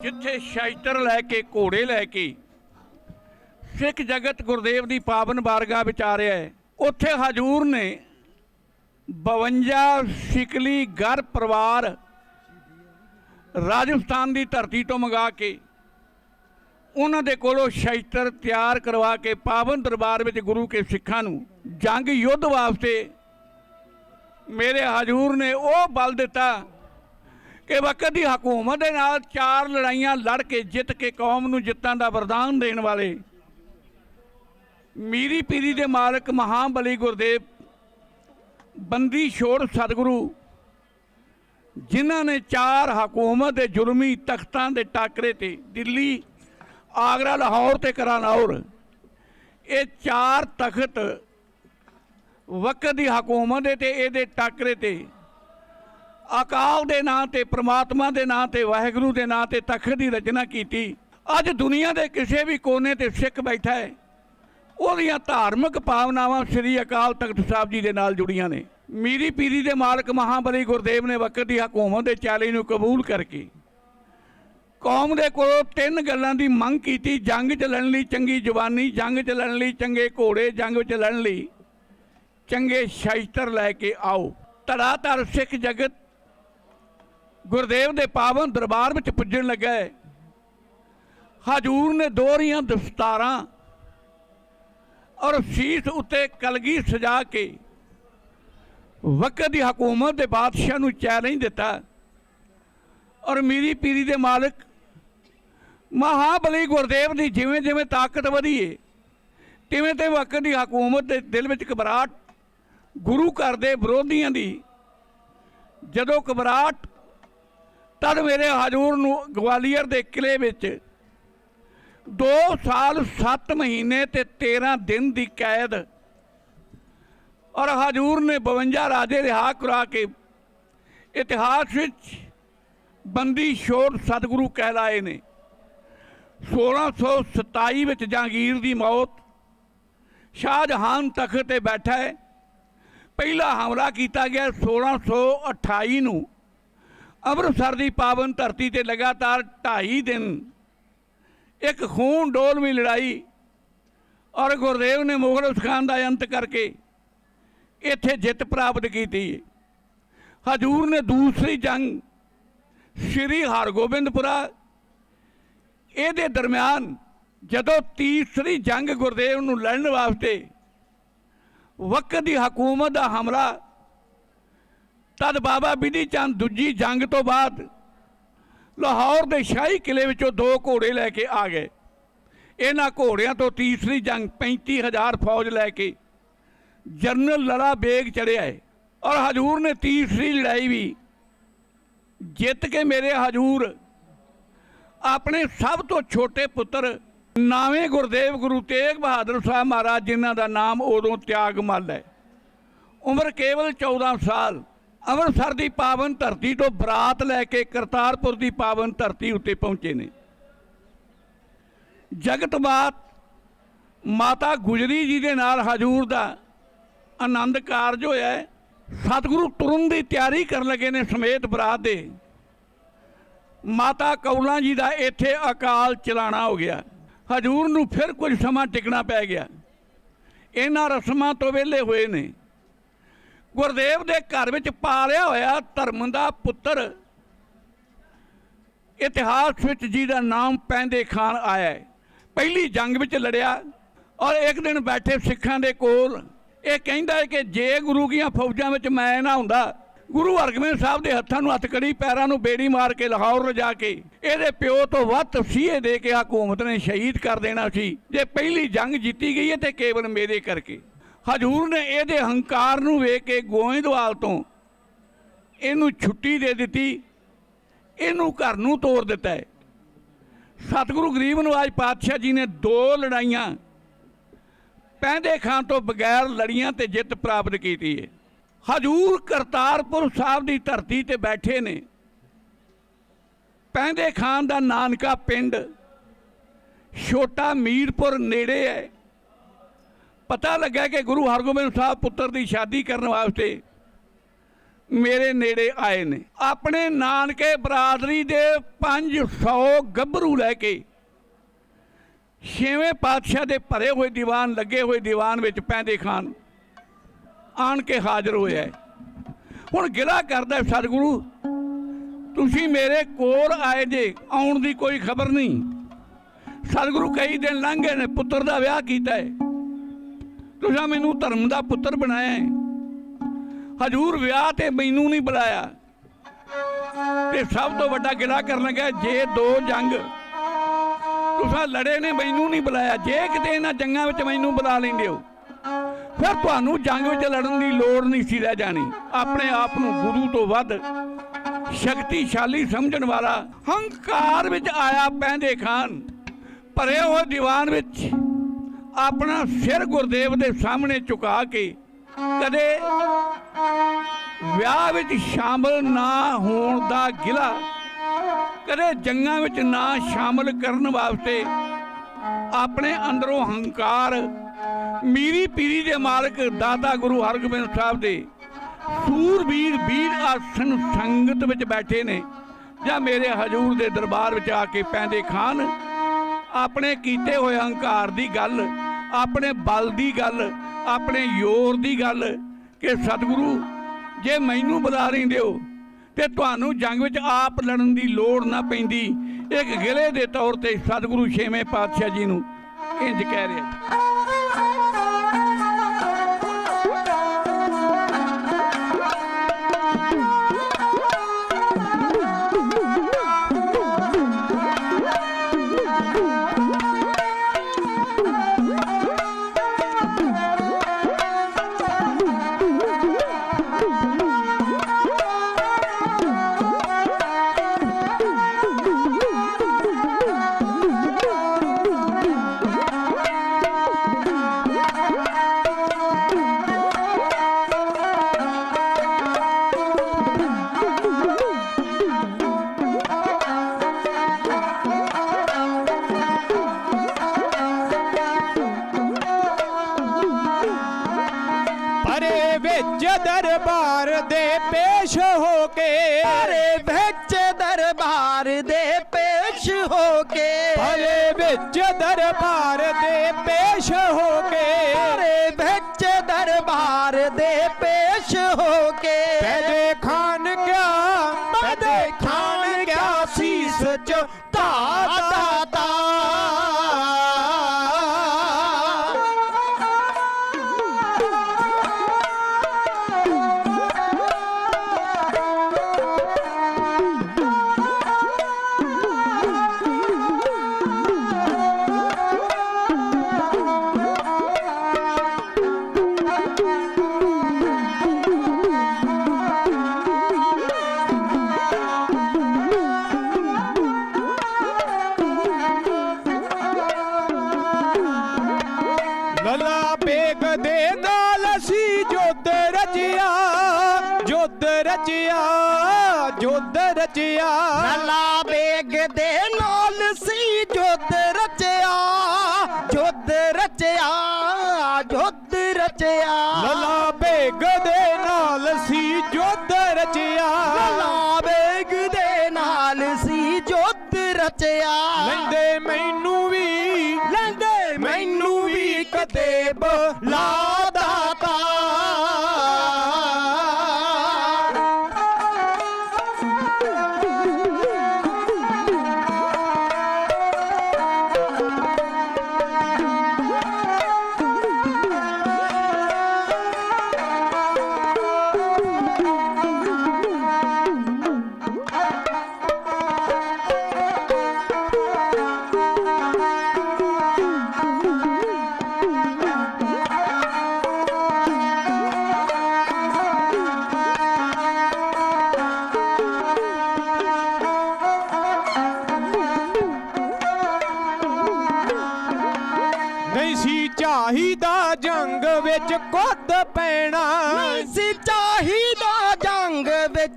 ਜਿੱਥੇ ਸ਼ਾਇਤਰ ਲੈ ਕੇ, ਘੋੜੇ ਲੈ ਕੇ, ਸਿੱਖ ਜਗਤ ਗੁਰਦੇਵ ਦੀ ਪਾਵਨ ਬਾਰਗਾਹ ਵਿੱਚ ਆ ਰਿਹਾ ਹੈ, ਉੱਥੇ ਹਜੂਰ ਨੇ 52 ਸਿਕਲੀ ਗਰ ਪਰਿਵਾਰ ਰਾਜਸਥਾਨ ਦੀ ਧਰਤੀ ਤੋਂ ਮੰਗਾ ਕੇ, ਉਹਨਾਂ ਦੇ ਕੋਲੋਂ ਸ਼ਾਇਤਰ ਤਿਆਰ ਕਰਵਾ ਕੇ ਪਾਵਨ ਦਰਬਾਰ ਵਿੱਚ ਗੁਰੂ ਕੇ ਸਿੱਖਾਂ ਨੂੰ ਜੰਗ ਯੁੱਧ ਵਾਸਤੇ ਮੇਰੇ ਹਜੂਰ ਨੇ ਉਹ ਬਲ ਦਿੱਤਾ ਕਿ ਵਕਤ ਦੀ ਹਕੂਮਤ ਦੇ ਨਾਲ ਚਾਰ ਲੜਾਈਆਂ ਲੜ ਕੇ ਜਿੱਤ ਕੇ ਕੌਮ ਨੂੰ ਜਿੱਤਾਂ ਦਾ ਵਰਦਾਨ ਦੇਣ ਵਾਲੇ ਮੀਰੀ ਪੀਰੀ ਦੇ ਮਾਲਕ ਮਹਾਬਲੀ ਗੁਰਦੇਵ ਬੰਦੀ ਛੋੜ ਸਤਿਗੁਰੂ, ਜਿਨ੍ਹਾਂ ਨੇ ਚਾਰ ਹਕੂਮਤ ਦੇ ਜ਼ੁਲਮੀ ਤਖਤਾਂ ਦੇ ਟਾਕਰੇ ਤੇ ਦਿੱਲੀ, ਆਗਰਾ, ਲਾਹੌਰ ਤੇ ਕਰਾਨੌਰ, ਇਹ ਚਾਰ ਤਖਤ ਵਕਤ ਦੀ ਹਕੂਮਤ ਦੇ ਤੇ ਇਹਦੇ ਟਾਕਰੇ ਤੇ ਅਕਾਲ ਦੇ ਨਾਂ ਤੇ, ਪ੍ਰਮਾਤਮਾ ਦੇ ਨਾਂ ਤੇ, ਵਾਹਿਗੁਰੂ ਦੇ ਨਾਂ ਤੇ ਤਖਤ ਦੀ ਰਚਨਾ ਕੀਤੀ। ਅੱਜ ਦੁਨੀਆ ਦੇ ਕਿਸੇ ਵੀ ਕੋਨੇ ਤੇ ਸਿੱਖ ਬੈਠਾ ਹੈ। ਉਹਦੀਆਂ ਧਾਰਮਿਕ ਭਾਵਨਾਵਾਂ ਸ੍ਰੀ ਅਕਾਲ ਤਖਤ ਸਾਹਿਬ ਜੀ ਦੇ ਨਾਲ ਜੁੜੀਆਂ ਨੇ। ਮੀਰੀ ਪੀਰੀ ਦੇ ਮਾਲਕ ਮਹਾਬਲੀ ਗੁਰਦੇਵ ਨੇ ਵਕਤ ਦੀ ਹਕੂਮਤ ਦੇ ਚੈਲੰਜ ਨੂੰ ਕਬੂਲ ਕਰਕੇ ਕੌਮ ਦੇ ਕੋਲੋਂ ਤਿੰਨ ਗੱਲਾਂ ਦੀ ਮੰਗ ਕੀਤੀ, ਜੰਗ ਚ ਲੜਨ ਲਈ ਚੰਗੀ ਜਵਾਨੀ, ਜੰਗ ਚ ਲੜਨ ਲਈ ਚੰਗੇ ਘੋੜੇ, ਜੰਗ ਵਿੱਚ ਲੜਨ ਲਈ ਚੰਗੇ ਸ਼ਸਤਰ ਲੈ ਕੇ ਆਓ। ਧੜਾਧੜ ਸਿੱਖ ਜਗਤ ਗੁਰਦੇਵ ਦੇ ਪਾਵਨ ਦਰਬਾਰ ਵਿੱਚ ਪੁੱਜਣ ਲੱਗਾ ਹੈ। ਹਜੂਰ ਨੇ ਦੋਹਰੀਆਂ ਦਸਤਾਰਾਂ ਔਰ ਸੀਸ ਉੱਤੇ ਕਲਗੀ ਸਜਾ ਕੇ ਵਕਤ ਦੀ ਹਕੂਮਤ ਦੇ ਬਾਦਸ਼ਾਹ ਨੂੰ ਚੈਲੰਜ ਦਿੱਤਾ ਔਰ ਮੀਰੀ ਪੀਰੀ ਦੇ ਮਾਲਕ ਮਹਾਬਲੀ ਗੁਰਦੇਵ ਦੀ ਜਿਵੇਂ ਜਿਵੇਂ ਤਾਕਤ ਵਧੀ ਏ ਤਿਵੇਂ ਤੇ ਵਕਤ ਦੀ ਹਕੂਮਤ ਦੇ ਦਿਲ ਵਿੱਚ ਘਬਰਾਹਟ ਗੁਰੂ ਘਰ ਦੇ ਵਿਰੋਧੀਆਂ ਦੀ ਜਦੋਂ ਘਬਰਾਹਟ ਤਦ ਮੇਰੇ ਹਜੂਰ ਨੂੰ ਗਵਾਲੀਅਰ ਦੇ ਕਿਲੇ ਵਿੱਚ 2 ਸਾਲ 7 ਮਹੀਨੇ ਤੇ 13 ਦਿਨ ਦੀ ਕੈਦ ਔਰ ਹਜੂਰ ਨੇ 52 ਰਾਜੇ ਰਿਹਾ ਕਰਾ ਕੇ ਇਤਿਹਾਸ ਵਿੱਚ ਬੰਦੀ ਛੋੜ ਸਤਿਗੁਰੂ ਕਹਿਲਾਏ ਨੇ। 1627 ਵਿੱਚ ਜਹਾਂਗੀਰ ਦੀ ਮੌਤ, ਸ਼ਾਹਜਹਾਨ ਤਖਤ ਤੇ ਬੈਠਾ ਹੈ। ਪਹਿਲਾ ਹਮਲਾ ਕੀਤਾ ਗਿਆ 1628 ਨੂੰ। ਅੰਮ੍ਰਿਤਸਰ ਦੀ ਪਾਵਨ ਧਰਤੀ ਤੇ ਲਗਾਤਾਰ 2.5 ਦਿਨ ਇੱਕ ਖੂਨ ਡੋਲਵੀਂ ਲੜਾਈ ਔਰ ਗੁਰਦੇਵ ਨੇ ਮੁਗਲ ਖਾਨ ਦਾ ਅੰਤ ਕਰਕੇ ਇੱਥੇ ਜਿੱਤ ਪ੍ਰਾਪਤ ਕੀਤੀ। ਹਜੂਰ ਨੇ ਦੂਸਰੀ ਜੰਗ ਸ਼੍ਰੀ ਹਰਗੋਬਿੰਦਪੁਰਾ। ਇਹਦੇ ਦਰਮਿਆਨ ਜਦੋਂ ਤੀਸਰੀ ਜੰਗ ਗੁਰਦੇਵ ਨੂੰ ਲੜਨ ਵਾਸਤੇ ਵਕਤ ਦੀ ਹਕੂਮਤ ਦਾ ਹਮਲਾ ਤਦ ਬਾਬਾ ਬਿਧੀ ਚੰਦ ਦੂਜੀ ਜੰਗ ਤੋਂ ਬਾਅਦ ਲਾਹੌਰ ਦੇ ਸ਼ਾਹੀ ਕਿਲੇ ਵਿੱਚੋਂ ਦੋ ਘੋੜੇ ਲੈ ਕੇ ਆ ਗਏ। ਇਹਨਾਂ ਘੋੜਿਆਂ ਤੋਂ ਤੀਸਰੀ ਜੰਗ 35000 ਫੌਜ ਲੈ ਕੇ ਜਨਰਲ ਲੜਾ ਬੇਗ ਚੜਿਆ ਹੈ ਔਰ ਹਜੂਰ ਨੇ ਤੀਸਰੀ ਲੜਾਈ ਵੀ ਜਿੱਤ ਕੇ ਮੇਰੇ ਹਜੂਰ ਆਪਣੇ ਸਭ ਤੋਂ ਛੋਟੇ ਪੁੱਤਰ ਨਾਵੇਂ ਗੁਰਦੇਵ ਗੁਰੂ ਤੇਗ ਬਹਾਦਰ ਸਾਹਿਬ ਮਹਾਰਾਜ ਜਿਨ੍ਹਾਂ ਦਾ ਨਾਮ ਉਦੋਂ ਤਿਆਗਮਲ ਹੈ। ਉਮਰ ਕੇਵਲ 14 ਸਾਲ। ਅੰਮ੍ਰਿਤਸਰ ਦੀ ਪਾਵਨ ਧਰਤੀ ਤੋਂ ਬਰਾਤ ਲੈ ਕੇ ਕਰਤਾਰਪੁਰ ਦੀ ਪਾਵਨ ਧਰਤੀ ਉੱਤੇ ਪਹੁੰਚੇ ਨੇ। ਜਗਤ ਮਾਤ, ਮਾਤਾ ਗੁਜਰੀ ਜੀ ਦੇ ਨਾਲ ਹਜੂਰ ਦਾ ਆਨੰਦ ਕਾਰਜ ਹੋਇਆ ਸਤਿਗੁਰੂ ਤੁਰਨ ਦੀ ਤਿਆਰੀ ਕਰਨ ਲੱਗੇ ਨੇ ਸਮੇਤ ਬਰਾਤ ਦੇ। ਮਾਤਾ ਕੌਲਾਂ ਜੀ ਦਾ ਇੱਥੇ ਅਕਾਲ ਚਲਾਣਾ ਹੋ ਗਿਆ। ਹਜੂਰ ਨੂੰ ਫਿਰ ਕੁਝ ਸਮਾਂ ਟਿਕਣਾ ਪੈ ਗਿਆ। ਇਹਨਾਂ ਰਸਮਾਂ ਤੋਂ ਵਿਹਲੇ ਹੋਏ ਨੇ। ਗੁਰਦੇਵ ਦੇ ਘਰ ਵਿੱਚ ਪਾਲਿਆ ਹੋਇਆ ਧਰਮ ਦਾ ਪੁੱਤਰ ਇਤਿਹਾਸ ਵਿੱਚ ਜਿਹਦਾ ਨਾਮ ਪੈਂਦੇ ਖਾਨ ਆਇਆ ਹੈ। ਪਹਿਲੀ ਜੰਗ ਵਿੱਚ ਲੜਿਆ ਔਰ ਇੱਕ ਦਿਨ ਬੈਠੇ ਸਿੱਖਾਂ ਦੇ ਕੋਲ ਇਹ ਕਹਿੰਦਾ ਹੈ ਕਿ ਜੇ ਗੁਰੂ ਦੀਆਂ ਫੌਜਾਂ ਵਿੱਚ ਮੈਂ ਨਾ ਹੁੰਦਾ, ਗੁਰੂ ਹਰਗੋਬਿੰਦ ਸਾਹਿਬ ਦੇ ਹੱਥਾਂ ਨੂੰ ਹੱਥਕੜੀ ਪੈਰਾਂ ਨੂੰ ਬੇੜੀ ਮਾਰ ਕੇ ਲਾਹੌਰ ਰਜਾ ਕੇ ਇਹਦੇ ਪਿਓ ਤੋਂ ਵੱਧ ਤਸੀਹੇ ਦੇ ਕੇ ਹਕੂਮਤ ਨੇ ਸ਼ਹੀਦ ਕਰ ਦੇਣਾ ਸੀ। ਜੇ ਪਹਿਲੀ ਜੰਗ ਜਿੱਤੀ ਗਈ ਹੈ ਤੇ ਕੇਵਲ ਮੇਰੇ ਕਰਕੇ। ਹਜੂਰ ਨੇ ਇਹਦੇ ਹੰਕਾਰ ਨੂੰ ਵੇਖ ਕੇ ਗੋਇੰਦਵਾਲ ਤੋਂ ਇਹਨੂੰ ਛੁੱਟੀ ਦੇ ਦਿੱਤੀ, ਇਹਨੂੰ ਘਰ ਨੂੰ ਤੋੜ ਦਿੱਤਾ ਹੈ। ਸਤਿਗੁਰੂ ਗਰੀਬ ਨਵਾਜ ਪਾਤਸ਼ਾਹ ਜੀ ਨੇ ਦੋ ਲੜਾਈਆਂ ਪੈਂਦੇ ਖਾਂ ਤੋਂ ਬਗੈਰ ਲੜੀਆਂ ਤੇ ਜਿੱਤ ਪ੍ਰਾਪਤ ਕੀਤੀ ਹੈ। ਹਜੂਰ ਕਰਤਾਰਪੁਰ ਸਾਹਿਬ ਦੀ ਧਰਤੀ ਤੇ ਬੈਠੇ ਨੇ। ਪੈਂਦੇ ਖਾਨ ਦਾ ਨਾਨਕਾ ਪਿੰਡ ਛੋਟਾ ਮੀਰਪੁਰ ਨੇੜੇ ਹੈ। ਪਤਾ ਲੱਗਾ ਕਿ ਗੁਰੂ ਹਰਗੋਬਿੰਦ ਸਾਹਿਬ ਪੁੱਤਰ ਦੀ ਸ਼ਾਦੀ ਕਰਨ ਵਾਸਤੇ ਮੇਰੇ ਨੇੜੇ ਆਏ ਨੇ। ਆਪਣੇ ਨਾਨਕੇ ਬਰਾਦਰੀ ਦੇ 500 ਗੱਭਰੂ ਲੈ ਕੇ ਛੇਵੇਂ ਪਾਤਸ਼ਾਹ ਦੇ ਭਰੇ ਹੋਏ ਦੀਵਾਨ, ਲੱਗੇ ਹੋਏ ਦੀਵਾਨ ਵਿੱਚ ਪੈਂਦੇ ਖਾਨ ਆਣ ਕੇ ਹਾਜ਼ਰ ਹੋਇਆ ਹੈ। ਹੁਣ ਗਿਲਾ ਕਰਦਾ ਸਤਿਗੁਰੂ, ਤੁਸੀਂ ਮੇਰੇ ਕੋਲ ਆਏ ਜੇ, ਆਉਣ ਦੀ ਕੋਈ ਖਬਰ ਨਹੀਂ। ਸਤਿਗੁਰੂ ਕਈ ਦਿਨ ਲੰਘ ਗਏ ਨੇ, ਪੁੱਤਰ ਦਾ ਵਿਆਹ ਕੀਤਾ ਹੈ। ਤੁਸੀਂ ਮੈਨੂੰ ਧਰਮ ਦਾ ਪੁੱਤਰ ਬਣਾਇਆ ਹੈ। ਹਜੂਰ ਵਿਆਹ ਤੇ ਮੈਨੂੰ ਨਹੀਂ ਬੁਲਾਇਆ। ਤੇ ਸਭ ਤੋਂ ਵੱਡਾ ਗਿਲਾ ਕਰਨ ਲੱਗਾ ਜੇ ਦੋ ਜੰਗ ਤੁਸੀਂ ਲੜੇ ਨੇ, ਮੈਨੂੰ ਨਹੀਂ ਬੁਲਾਇਆ। ਜੇ ਕਿਤੇ ਇਹਨਾਂ ਜੰਗਾਂ ਵਿੱਚ ਮੈਨੂੰ ਬੁਲਾ ਲੈਂਦੇ ਹੋ, ਫਿਰ ਤੁਹਾਨੂੰ ਜੰਗ ਵਿੱਚ ਲੜਨ ਦੀ ਲੋੜ ਨਹੀਂ ਸੀ ਰਹਿ ਜਾਣੀ। ਆਪਣੇ ਆਪ ਨੂੰ ਗੁਰੂ ਤੋਂ ਵੱਧ ਸ਼ਕਤੀਸ਼ਾਲੀ ਸਮਝਣ ਵਾਲਾ ਹੰਕਾਰ ਵਿੱਚ ਆਇਆ ਪੈਂਦੇ ਖਾਨ। ਭਰੇ ਹੋਏ ਦੀਵਾਨ ਵਿੱਚ ਆਪਣਾ ਸਿਰ ਗੁਰਦੇਵ ਦੇ ਸਾਹਮਣੇ ਝੁਕਾ ਕੇ ਕਦੇ ਵਿਆਹ ਵਿੱਚ ਸ਼ਾਮਲ ਨਾ ਹੋਣ ਦਾ ਗਿਲਾ, ਕਦੇ ਜੰਗਾਂ ਵਿੱਚ ਨਾ ਸ਼ਾਮਲ ਕਰਨ ਵਾਸਤੇ ਆਪਣੇ ਅੰਦਰੋਂ ਹੰਕਾਰ ਮੀਰੀ ਪੀਰੀ ਦੇ ਮਾਲਕ ਦਾਦਾ ਗੁਰੂ ਹਰਗੋਬਿੰਦ ਸਾਹਿਬ ਦੇ ਸੂਰਬੀਰ ਵੀਰ ਆਸਨ ਸੰਗਤ ਵਿੱਚ ਬੈਠੇ ਨੇ ਜਾਂ ਮੇਰੇ ਹਜੂਰ ਦੇ ਦਰਬਾਰ ਵਿੱਚ ਆ ਕੇ ਪੈਂਦੇ ਖਾਨ, ਆਪਣੇ ਕੀਤੇ ਹੋਏ ਹੰਕਾਰ ਦੀ ਗੱਲ ਆਪਣੇ ਬਲ ਦੀ ਗੱਲ, ਆਪਣੇ ਯੋਰ ਦੀ ਗੱਲ ਕਿ ਸਤਿਗੁਰੂ, ਜੇ ਮੈਨੂੰ ਬੁਲਾ ਲੈਂਦੇ ਹੋ ਤੇ ਤੁਹਾਨੂੰ ਜੰਗ ਵਿੱਚ ਆਪ ਲੜਨ ਦੀ ਲੋੜ ਨਾ ਪੈਂਦੀ, ਇੱਕ ਗਿਲੇ ਦੇ ਤੌਰ ਤੇ ਸਤਿਗੁਰੂ ਛੇਵੇਂ ਪਾਤਸ਼ਾਹ ਜੀ ਨੂੰ ਇੰਜ ਕਹਿ ਰਿਹਾ। ਪਰੇ ਲੱਲਾ ਬੇਗ ਦੇ ਨਾਲ ਸੀ ਜੁੱਧ ਰਚਿਆ ਜੁੱਧ ਰਚਿਆ ਜੁੱਧ ਰਚਿਆ। ਲੱਲਾ ਬੇਗ ਦੇ ਨਾਲ ਸੀ ਜੁੱਧ ਰਚਿਆ ਜੁੱਧ ਰਚਿਆ ਜੁੱਧ ਰਚਿਆ। ਲੱਲਾ ਬੇਗ ਦੇ ਨਾਲ ਸੀ ਜੁੱਧ ਰਚਿਆ। ਲੱਲਾ ਬੇਗ ਦੇ ਨਾਲ ਸੀ ਜੁੱਧ ਰਚਿਆ। ਲੈਂਦੇ ਮੈਨੂੰ ਕਦੇ ਬੁਲਾ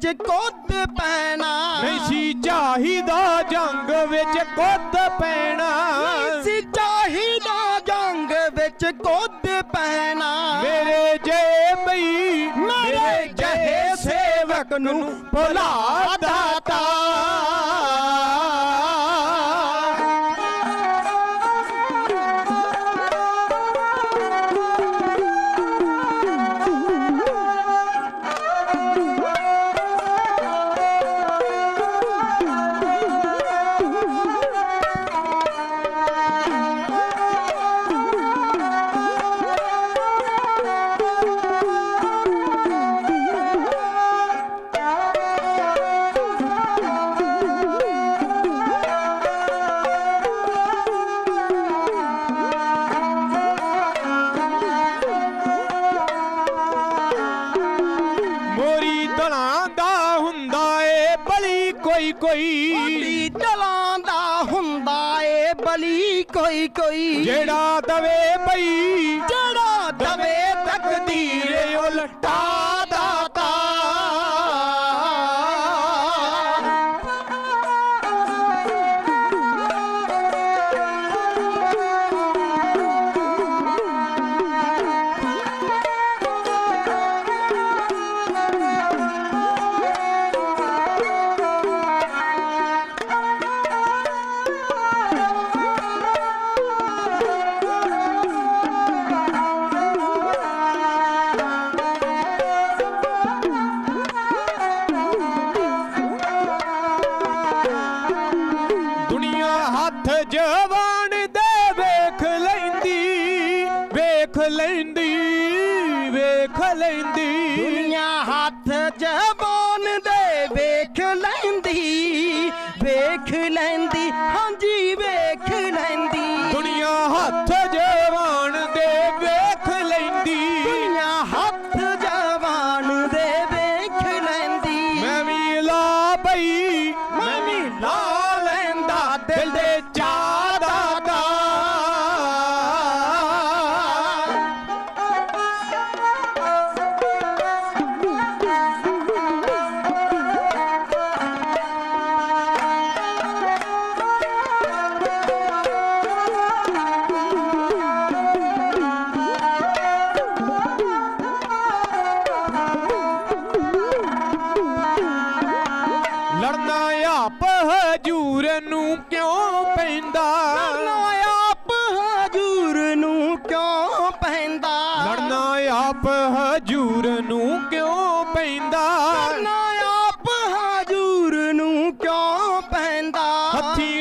ਵਿੱਚ ਕੁੱਦ ਪੈਣਾ। ਨਹੀਂ ਸੀ ਚਾਹੀਦਾ ਜੰਗ ਵਿੱਚ ਕੁੱਦ ਪੈਣਾ। ਸੀ ਚਾਹੀਦਾ ਜੰਗ ਵਿੱਚ ਕੁੱਦ ਪੈਣਾ। ਮੇਰੇ ਜੇ ਬਈ ਮੇਰੇ ਜਹੇ ਸੇਵਕ ਨੂੰ ਭੁਲਾ ਕੋਈ ਕੋਈ ਜਿਹੜਾ ਦਵੇ ਪਈ ਜਵਾਨ ਦੇ ਵੇਖ ਲੈਂਦੀ ਵੇਖ ਲੈਂਦੀ ਵੇਖ ਲੈਂਦੀ। ਦੁਨੀਆ ਹੱਥ ਜਵਾਨ ਦੇ ਵੇਖ ਲੈਂਦੀ ਵੇਖ ਲੈਂਦੀ। Hot Tea